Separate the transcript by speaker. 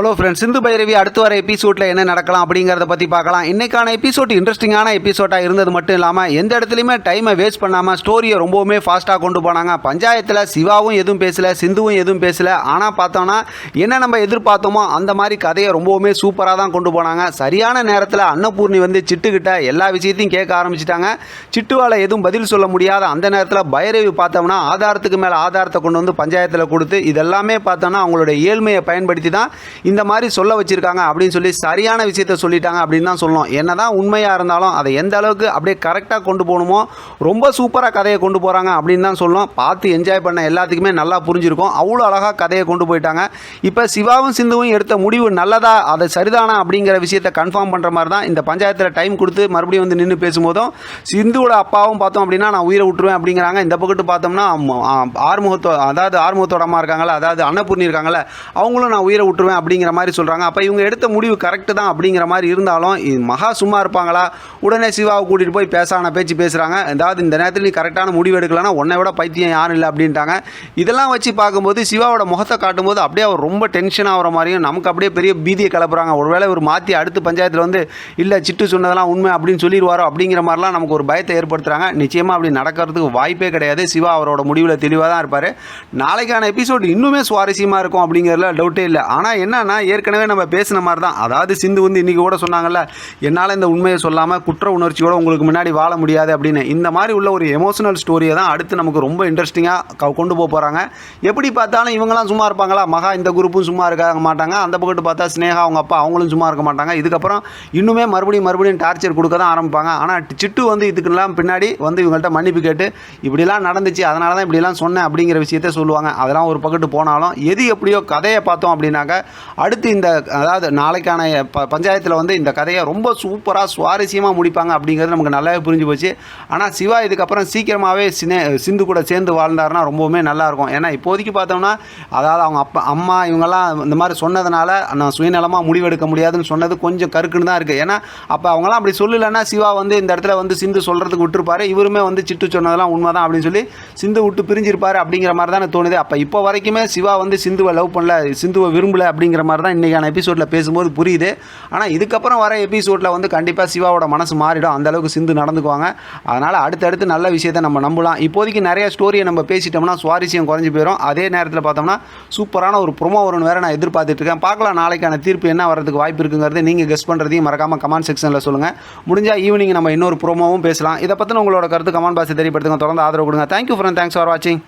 Speaker 1: Hello friends Sindhu Bhairavi அடுத்து வர எபிசோடில் என்ன நடக்கலாம் அப்படிங்கிறத பற்றி பார்க்கலாம். இன்றைக்கான எபிசோட் இன்ட்ரெஸ்டிங்கான எபிசோடாக இருந்தது மட்டும் இல்லாமல் எந்த இடத்துலையுமே டைமை வேஸ்ட் பண்ணாமல் ஸ்டோரியை ரொம்பவுமே ஃபாஸ்ட்டாக கொண்டு போனாங்க. பஞ்சாயத்தில் சிவாவும் எதுவும் பேசலை சிந்துவும் எதுவும் பேசலை. ஆனால் பார்த்தோன்னா என்ன நம்ம எதிர்பார்த்தோமோ அந்த மாதிரி கதையை ரொம்பவுமே சூப்பராக தான் கொண்டு போனாங்க. சரியான நேரத்தில் அன்னபூர்ணி வந்து சிட்டுக்கிட்ட எல்லா விஷயத்தையும் கேட்க ஆரம்பிச்சிட்டாங்க. சிட்டுவால் எதுவும் பதில் சொல்ல முடியாத அந்த நேரத்தில் பைரவி பார்த்தோம்னா ஆதாரத்துக்கு மேலே ஆதாரத்தை கொண்டு வந்து பஞ்சாயத்தில் கொடுத்து இதெல்லாமே பார்த்தோன்னா அவங்களுடைய ஏழ்மையை பயன்படுத்தி தான் இந்த மாதிரி சொல்ல வச்சுருக்காங்க அப்படின்னு சொல்லி சரியான விஷயத்த சொல்லிட்டாங்க அப்படின்னு தான் சொல்லணும். என்னதான் உண்மையாக இருந்தாலும் அதை எந்த அளவுக்கு அப்படியே கரெக்டாக கொண்டு போகணுமோ ரொம்ப சூப்பராக கதையை கொண்டு போகிறாங்க அப்படின்னு தான் சொல்லணும். பார்த்து என்ஜாய் பண்ண எல்லாத்துக்குமே நல்லா புரிஞ்சிருக்கும். அவ்வளோ அழகாக கதையை கொண்டு போயிட்டாங்க. இப்போ சிவாவும் சிந்துவும் எடுத்த முடிவு நல்லதா அதை சரிதானா அப்படிங்கிற விஷயத்தை கன்ஃபார்ம் பண்ணுற மாதிரி தான் இந்த பஞ்சாயத்தில் டைம் கொடுத்து மறுபடியும் வந்து நின்று பேசும்போதும் சிந்துவோட அப்பாவும் பார்த்தோம் அப்படின்னா நான் உயிரை விட்டுருவேன் அப்படிங்கிறாங்க. இந்த பக்கத்து பார்த்தோம்னா ஆறுமுகத்தோ அதாவது ஆறுமுகத்தோட அம்மா இருக்காங்களா அதாவது அன்னபூர்ணி இருக்காங்களே அவங்களும் நான் உயிரை விட்டுருவேன் அப்படிங்கிற மாதிரி சொல்கிறாங்க அப்போ இவங்க எடுத்த முடிவு கரெக்டு தான் அப்படிங்கிற மாதிரி இருந்தாலும் மகா சும்மா இருப்பாங்களா? உடனே சிவாவை கூட்டிகிட்டு போய் பேசான பேச்சு பேசுகிறாங்க அதாவது இந்த நேரத்தில் நீ கரெக்டான முடிவு எடுக்கலன்னா உன்னை விட பைத்தியம் யாரும் இல்லை அப்படின்ட்டாங்க. இதெல்லாம் வச்சு பார்க்கும்போது சிவாவோட முகத்தை காட்டும்போது அப்படியே அவர் ரொம்ப டென்ஷன் ஆகிற மாதிரியும் நமக்கு அப்படியே பெரிய பீதியை கிளப்புறாங்க. ஒருவேளை ஒரு மாற்றி அடுத்த பஞ்சாயத்தில் வந்து இல்லை சிட்டு சொன்னதெல்லாம் உண்மை அப்படின்னு சொல்லிடுவாரோ அப்படிங்கிற மாதிரிலாம் நமக்கு ஒரு பயத்தை ஏற்படுத்துகிறாங்க நிச்சயமாக அப்படி நடக்கிறதுக்கு வாய்ப்பே கிடையாது. சிவா அவரோட முடிவில் தெளிவாக தான் இருப்பார். நாளைக்கான எபிசோடு இன்னுமே சுவாரஸ்யமாக இருக்கும் அப்படிங்கிறதுல டவுட்டே இல்லை. ஆனால் என்ன என்னன்னா ஏற்கனவே நம்ம பேசின மாதிரி தான் அதாவது சிந்து வந்து இன்றைக்கி கூட சொன்னாங்கல்ல என்னால் இந்த உண்மையை சொல்லாமல் குற்ற உணர்ச்சியோட உங்களுக்கு முன்னாடி வாழ முடியாது அப்படின்னு. இந்த மாதிரி உள்ள ஒரு எமோஷனல் ஸ்டோரியை தான் அடுத்து நமக்கு ரொம்ப இன்ட்ரெஸ்டிங்காக கொண்டு போக போகிறாங்க எப்படி பார்த்தாலும் இவங்களாம் சும்மா இருப்பாங்களா? மகா இந்த குரூப்பும் சும்மா இருக்க மாட்டாங்க. அந்த பக்கத்து பார்த்தா ஸ்னேகா அவங்க அப்பா அவங்களும் சும்மா இருக்க மாட்டாங்க. இதுக்கப்புறம் இன்னுமே மறுபடியும் மறுபடியும் டார்ச்சர் கொடுக்க தான் ஆரம்பிப்பாங்க. ஆனால் சிட்டு வந்து இதுக்கெல்லாம் பின்னாடி வந்து இவங்கள்ட்ட மன்னிப்பு கேட்டு இப்படிலாம் நடந்துச்சு அதனால தான் இப்படிலாம் சொன்னேன் அப்படிங்கிற விஷயத்த சொல்லுவாங்க. அதெல்லாம் ஒரு பக்கத்து போனாலும் எது எப்படியோ கதையை பார்த்தோம் அப்படின்னாக்க அடுத்து இந்த அதாவது நாளைக்கான ப பஞ்சாயத்தில் வந்து இந்த கதையை ரொம்ப சூப்பராக சுவாரஸ்யமாக முடிப்பாங்க அப்படிங்கிறது நமக்கு நல்லாவே புரிஞ்சு போச்சு. ஆனால் சிவா இதுக்கப்புறம் சீக்கிரமாகவே சினே சிந்து கூட சேர்ந்து வாழ்ந்தாருன்னா ரொம்பவுமே நல்லாயிருக்கும். ஏன்னா இப்போதைக்கு பார்த்தோம்னா அதாவது அவங்க அப்பா அம்மா இவங்கெல்லாம் இந்த மாதிரி சொன்னதுனால நான் சுயநலமாக முடிவெடுக்க முடியாதுன்னு சொன்னது கொஞ்சம் கருக்குன்னு தான் இருக்குது ஏன்னா அப்போ அவங்களாம் அப்படி சொல்லலைன்னா சிவா வந்து இந்த இடத்துல வந்து சிந்து சொல்கிறதுக்கு விட்டுருப்பாரு. இவருமே வந்து சிட்டு சொன்னதெல்லாம் உண்மை தான் அப்படின்னு சொல்லி சிந்து விட்டு பிரிஞ்சிருப்பார் அப்படிங்கிற மாதிரி தான் தோணுது. அப்போ இப்போ வரைக்குமே சிவா வந்து சிந்துவை லவ் பண்ணல சிந்துவை விரும்பல அப்படிங்கிற மாதிரி தான் இன்றைக்கான எபிசோடில் பேசும்போது புரியுது. ஆனால் இதுக்கப்புறம் வர எபிசோடில் வந்து கண்டிப்பாக சிவாவோட மனசு மாறிடும். அந்த அளவுக்கு சிந்து நடந்துக்குவாங்க. அதனால் அடுத்தடுத்து நல்ல விஷயத்தை நம்ம நம்பலாம். இப்போதைக்கு நிறைய ஸ்டோரியை நம்ம பேசிட்டோம்னா சுவாரஸ்யம் குறைஞ்சி போயிடும் அதே நேரத்தில் பார்த்தோம்னா சூப்பரான ஒரு ப்ரொமோ வரும்னு வேறு நான் எதிர்பார்த்துட்டு இருக்கேன் பார்க்கலாம் நாளைக்கான தீர்ப்பு என்ன வரதுக்கு வாய்ப்பு இருக்குங்கிறது நீங்கள் கெஸ் பண்ணுறதையும் மறக்காமல் கமெண்ட் செக்ஷனில் சொல்லுங்கள் முடிஞ்சால் ஈவினிங் நம்ம இன்னொரு ப்ரோமோவும் பேசலாம். இதை பற்றின உங்களோட கருத்து கமெண்ட் பாக்ஸ் தெரியப்படுத்துங்க. தொடர்ந்து ஆதரவு கொடுங்க. தேங்க்யூ ஃப்ரெண்ட் தேங்க்ஸ் ஃபார் வாட்சிங்